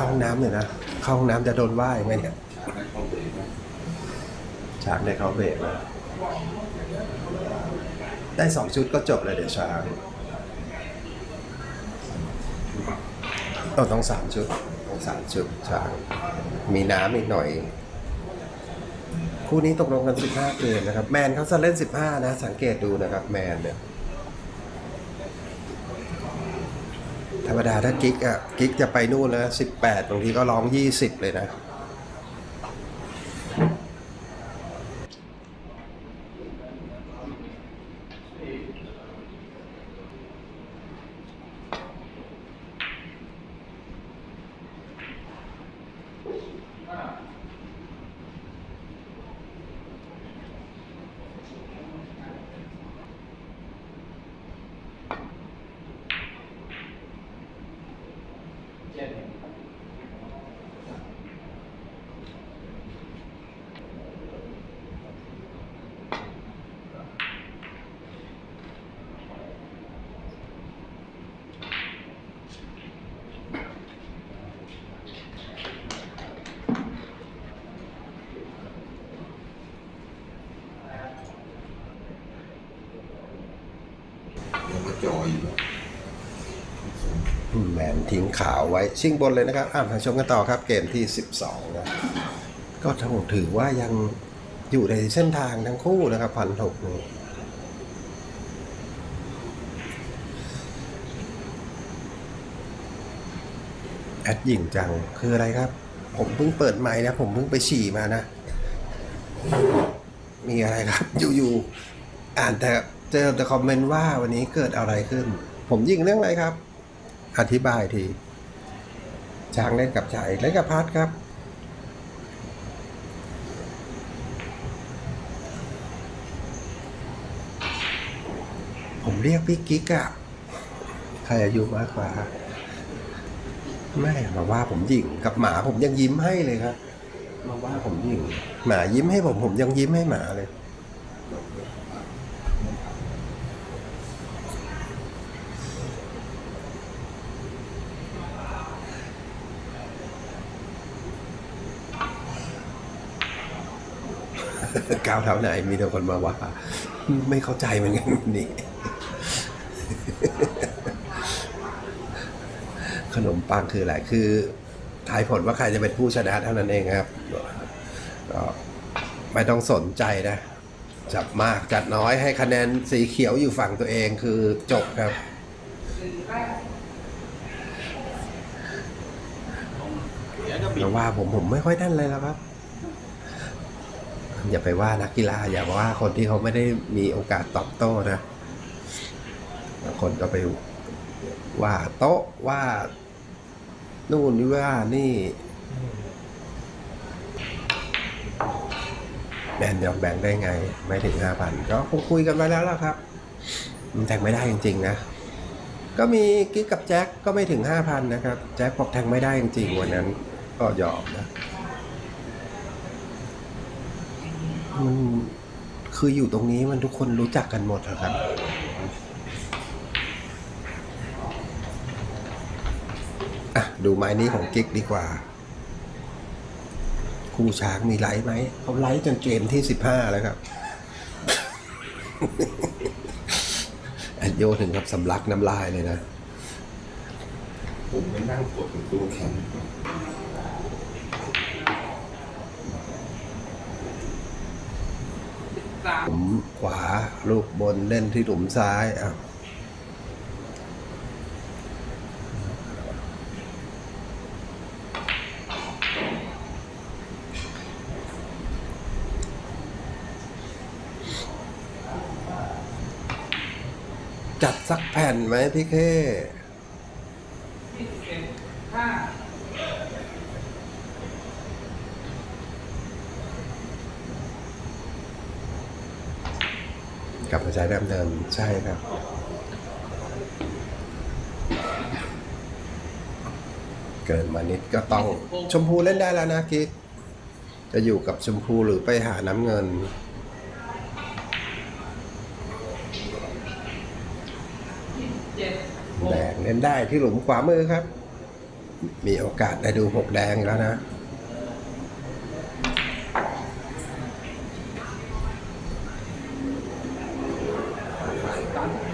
เข้าห้องน้ำเลยนะ เข้าห้องน้ำจะโดนว่ายังไงเนี่ยช้างได้เข้าเบรกแล้วได้สองชุดก็จบเลยเดี๋ยวช้างเอาต้องสามชุดต้องสามชุดช้าง มีน้ำอีกหน่อย คู่นี้ตกลงกัน15เกมนะครับ แมนเขาจะเล่น15นะ สังเกตดูนะครับ แมนเนี่ย ธรรมดาถ้ากิ๊กอะกิ๊กจะไปนู่นนะสิบแปดบางทีก็ร้องยี่สิบเลยนะ จอยอยู่แมนทิ้งขาวไว้ชิงบนเลยนะครับอ่ามาชมกันต่อครับเกมที่ 12 นะ ก็ทั้งหมดถือว่ายังอยู่ในเส้นทางทั้งคู่นะครับพันหกนี่แอดหญิงจังคืออะไรครับ ผมเพิ่งเปิดไมค์นะ ผมเพิ่งไปฉี่มานะ มีอะไรครับ อยู่ๆอ่านแต่ เจอแต่คอมเมนต์ว่าวันนี้เกิดอะไรขึ้น ผมยิงเรื่องอะไรครับ อธิบายที ช้างเล่นกับชายเล่นกับพัดครับ ผมเรียกพี่กิ๊กอะใครอายุมากกว่าไม่มาว่าผมยิงกับหมาผมยังยิ้มให้เลยครับมาว่าผมยิงหมายิ้มให้ผมผมยังยิ้มให้หมาเลย ก้าวเท้าไหนมีแต่คนมาว่าไม่เข้าใจเหมือนกันนี่ขนมปังคืออะไร คือทายผลว่าใครจะเป็นผู้ชนะเท่านั้นเองครับก็ไม่ต้องสนใจนะ จับมากจัดน้อยให้คะแนนสีเขียวอยู่ฝั่งตัวเองคือจบครับ แต่ว่าผมผมไม่ค่อยนั่นเลยแล้วครับ อย่าไปว่านักกีฬาอย่าว่าคนที่เขาไม่ได้มีโอกาสตอบโต้นะบางคนก็ไปว่าโต๊ะว่านู่นนี่ว่านี่แบนยอมแบ่งได้ไง ไม่ถึงห้าพันก็คงคุยกันไว้แล้วล่ะครับ มันแทงไม่ได้จริง ๆ นะ ก็มีกิ๊กกับแจ็คก็ไม่ถึงห้าพันนะครับ แจ็คบอกแทงไม่ได้จริงๆวันนั้น ก็ยอมนะ มันคืออยู่ตรงนี้มันทุกคนรู้จักกันหมดอะครับ อะ ดูไม้นี้ของกิ๊กดีกว่าคู่ช้างมีไลท์ไหมเขาไลท์จนเกมที่สิบห้าแล้วครับแอดโยถึงกับสำลักน้ำลายเลยนะ ผมไม่นั่งกดตัวแข็ง หลุมขวา ลูกบนเล่นที่หลุมซ้ายอะจัดสักแผ่นไหมพี่เค กลับมาใช้แบบเดิมใช่ครับเกินมานิดก็ต้องชมพูเล่นได้แล้วนะกิ๊กจะอยู่กับชมพูหรือไปหาน้ำเงิน แดงเล่นได้ที่หลุมขวามือครับ มีโอกาสได้ดูหกแดงแล้วนะ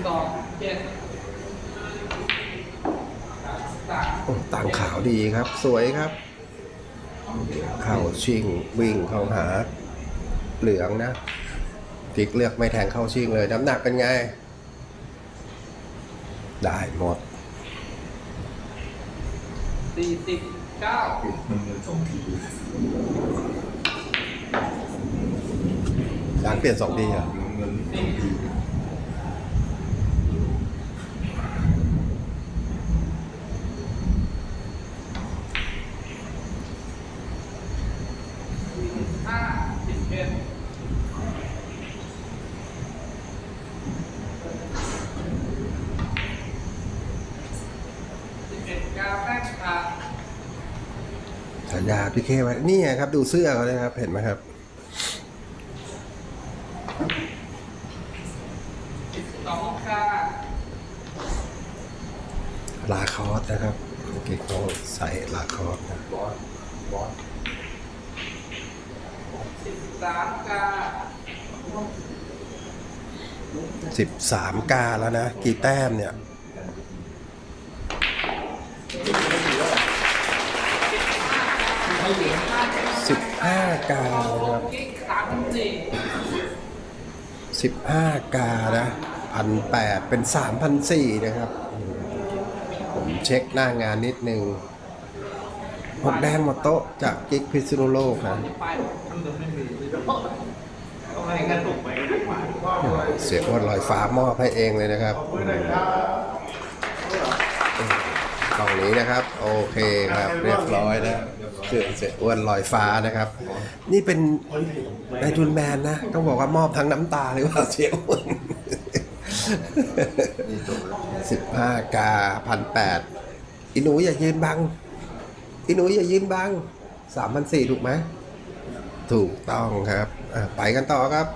สองเจ็ดสาม โอ้ต่างขาว ดีครับ สวยครับ เข่าชิงวิ่งเข้าหา เหลืองนะพลิกเลือกไม่แทงเข้าชิงเลย น้ำหนักเป็นไง ได้หมดสี่สิบเก้ามันเงินสองทีร้านเปลี่ยนสองทีเหรอเงินสองที สี่สิบห้าสิบเอ็ดสิบเอ็ดเก้าแป้งค่ะ ฉายาพี่เคไว้นี่ไงครับ ดูเสื้อเขาเลยครับ เห็นไหมครับสิบสอค่ะลาคอสนะครับเมื่อกี้เขาใส่ลาคอสนะบอสบอสสิบสามค่ะสิบสามกาแล้วนะ กี่แต้มเนี่ย สิบห้ากาครับสิบห้ากานะพันแปดเป็นสามพันสี่นะครับ ผมเช็คหน้างานนิดนึงหกแดงหมดโต๊ะจากกิ๊กพิษณุโลกนะเสียงว่าลอยฟ้ามอบให้เองเลยนะครับ กล่องนี้นะครับ โอเคครับ เรียบร้อยนะเสียเสียอ้วนลอยฟ้านะครับ นี่เป็นนายทุนแมนนะ ต้องบอกว่ามอบทั้งน้ำตาเลยว่าเสียอ้วนนี่จบแล้วสิบห้ากาพันแปดอีหนูอย่ายืนบังอีหนูอย่ายืนบังสามพันสี่ถูกไหมถูกต้องครับอะไปกันต่อครับ